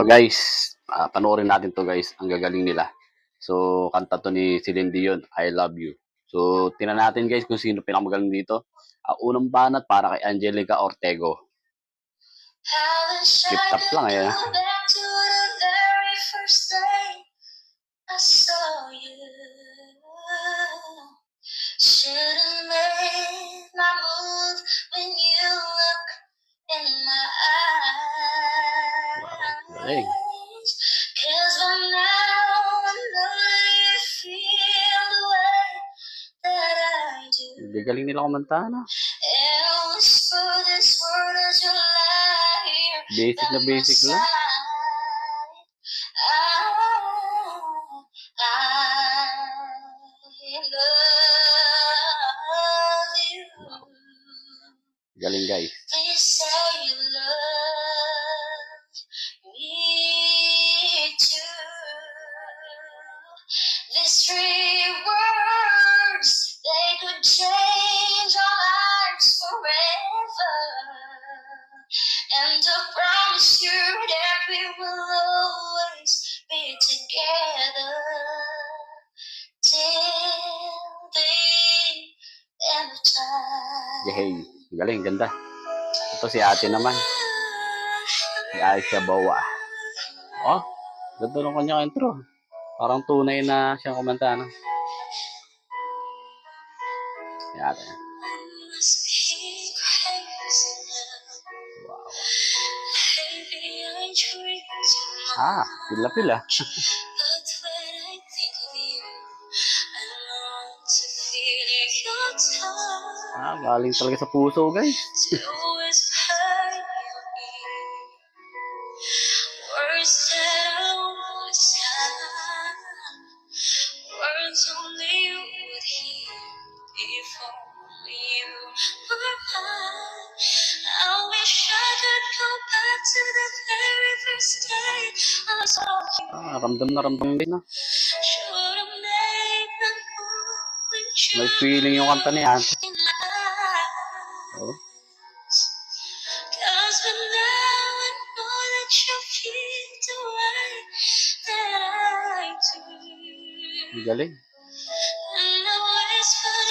So guys, ah, panoorin natin to guys. Ang gagaling nila. So, kanta to ni Celine Dion, I Love You. So, tingnan natin guys kung sino pinakamagaling dito. Ang unang banat para kay Angelica Ortego. Flip top lang eh. ah. Should've made my move when you this word as you lie here. Basic na basic lang. Galing guys. Yehey. Galing, ganda. Ito si ate naman. Si Aisha Bawa. Oh, ganda ng kanyang intro. Parang tunay na siyang kumanta, no? Si ate. Wow. Ah, pila-pila. very first day I saw you. Ah, ramdam na ramdam din, no?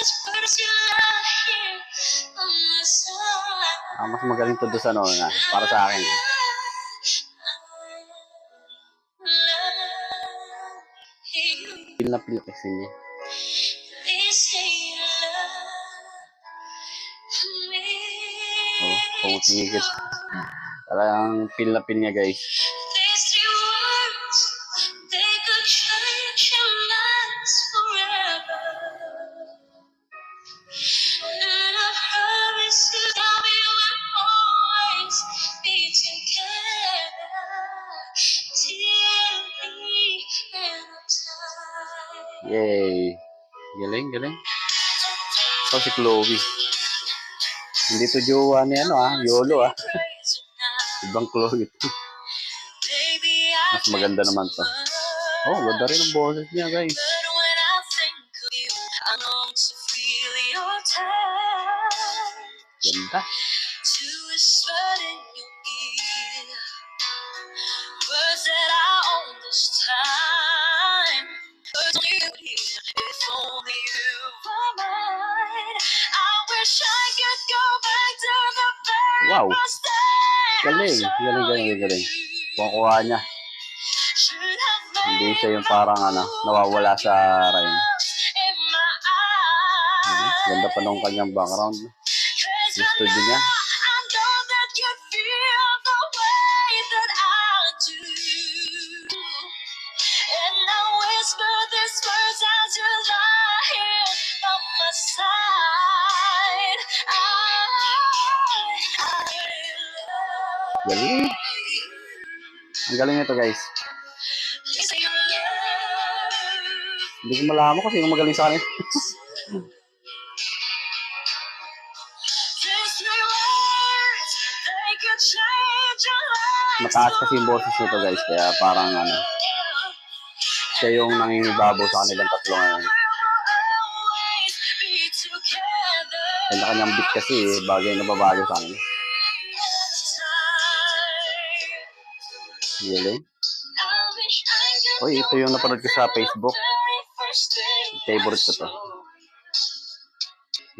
These words you not hear on my side. Ah, mas magaling to doon sa ano, na, para sa akin. eh. Feel na feel kasi niya. Always be together till the end of time. Yay! Galing, galing. Ito si Chloe. Hindi to jowa ni ano ah, Yolo ah. Ibang Chloe to. Baby, I Mas maganda naman to. Oh, ganda rin ang boses niya, guys. But when I think of Wow. Galing, galing, galing, galing. Kukuha niya. Hindi siya yung parang ano, nawawala sa rhyme. in my eyes. Ganda pa nung kanyang background. Yung studio niya. Galing. Ang galing nito, guys. Hindi ko malaman kasi yung magaling sa kanila. Mataas kasi yung boses nito, guys. Kaya parang ano, siya yung nangingibabaw sa kanilang tatlo ngayon. Kanya-kanyang beat kasi bagay na babago sa kanila. Galing. Uy, ito yung napanood ko sa Facebook. Favorite ko to.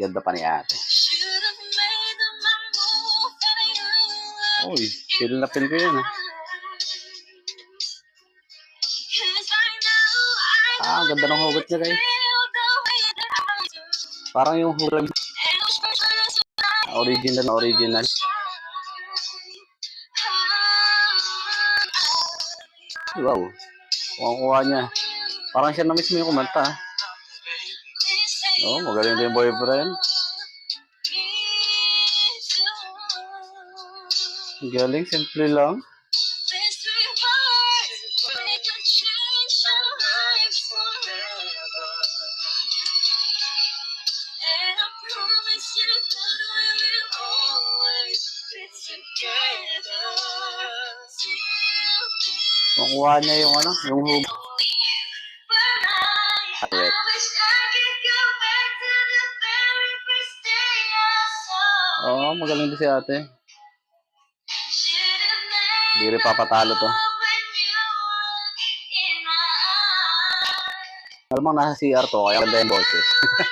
Ganda pa ni ate. Uy, feel na feel ko yun ah. Ah, ganda ng hugot niya guys. Parang yung hugot original na original. Wow. Kuha-kuha niya. Parang siya na mismo yung kumanta. ah. Oh, magaling din yung boyfriend. Galing, simple lang. Always be together. Till the Kuha niya yung ano, yung I saw Oo, oh, magaling din si ate. Hindi rin papatalo to. Alam mo, nasa CR to, kaya ganda yung boses.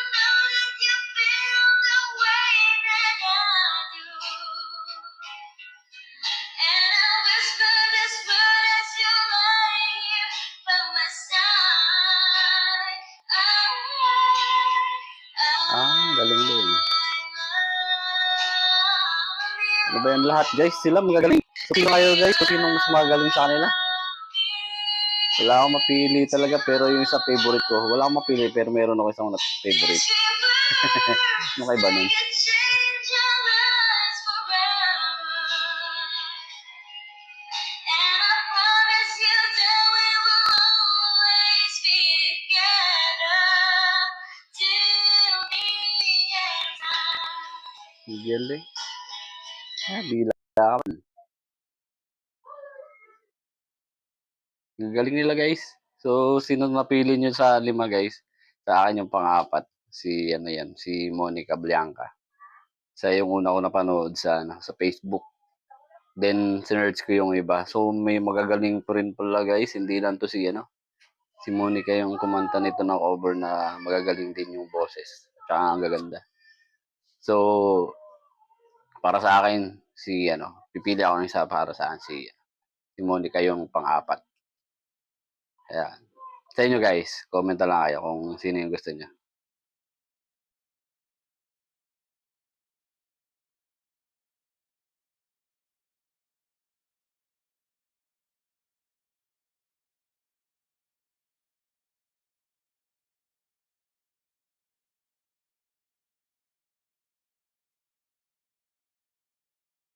Ano ba yan lahat, guys? Sila magagaling. Sino kayo, guys? Kung sino mas magaling sa kanila? Wala akong mapili talaga, pero yung isa favorite ko. Wala akong mapili, pero meron ako isang favorite. Ano kay ba nun? Ang Galing. Bila ka man. Ang Galing nila, guys. So, sino napili nyo sa lima, guys? Sa akin yung pang-apat. Si, ano yan, si Monica Blanca. Sa yung una ko napanood sa, ano, sa Facebook. Then, sinerch ko yung iba. So, may magagaling pa rin pala, guys. Hindi lang to si, ano, si Monica yung kumanta nito ng cover na magagaling din yung boses. Tsaka ang gaganda. So, para sa akin, si, ano, pipili ako ng isa para sa akin, si, si Monica yung pang-apat. Ayan. Sa inyo guys, comment na lang kayo kung sino yung gusto niyo.